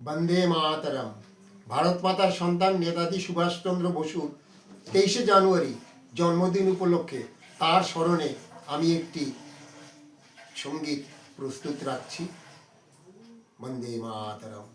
বন্দে মাতারাম। ভারত মাতার সন্তান নেতাজি সুভাষচন্দ্র বসু তেইশে জানুয়ারি জন্মদিন উপলক্ষে তার স্মরণে আমি একটি সংগীত প্রস্তুত রাখছি। বন্দে মাতারাম।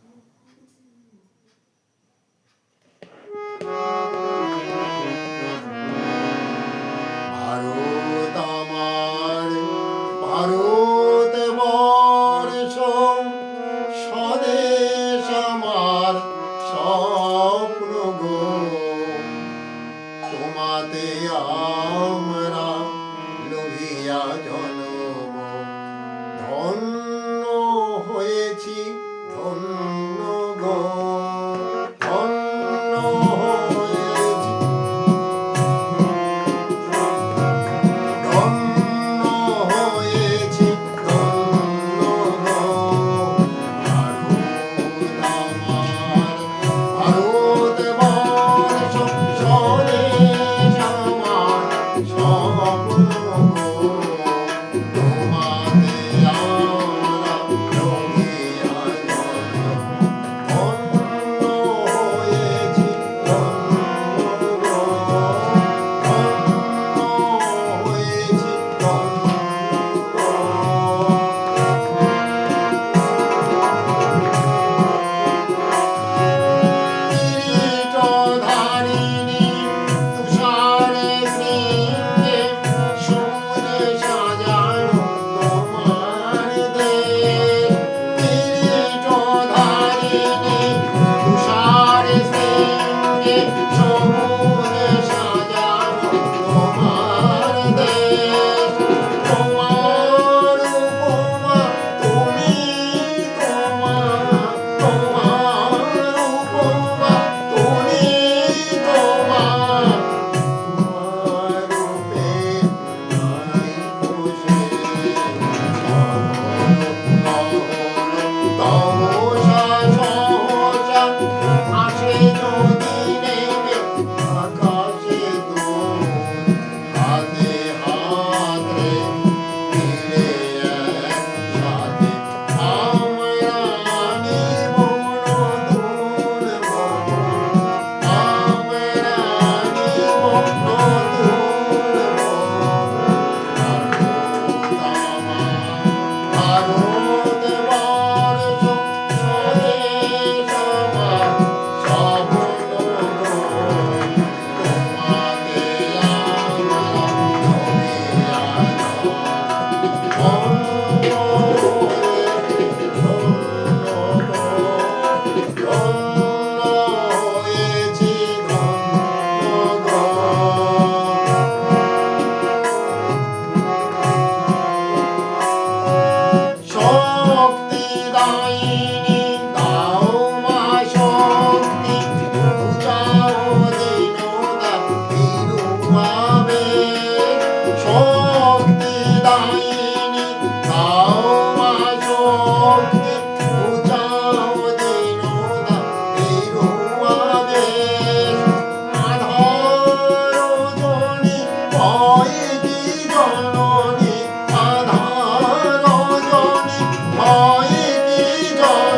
Oh,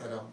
തരം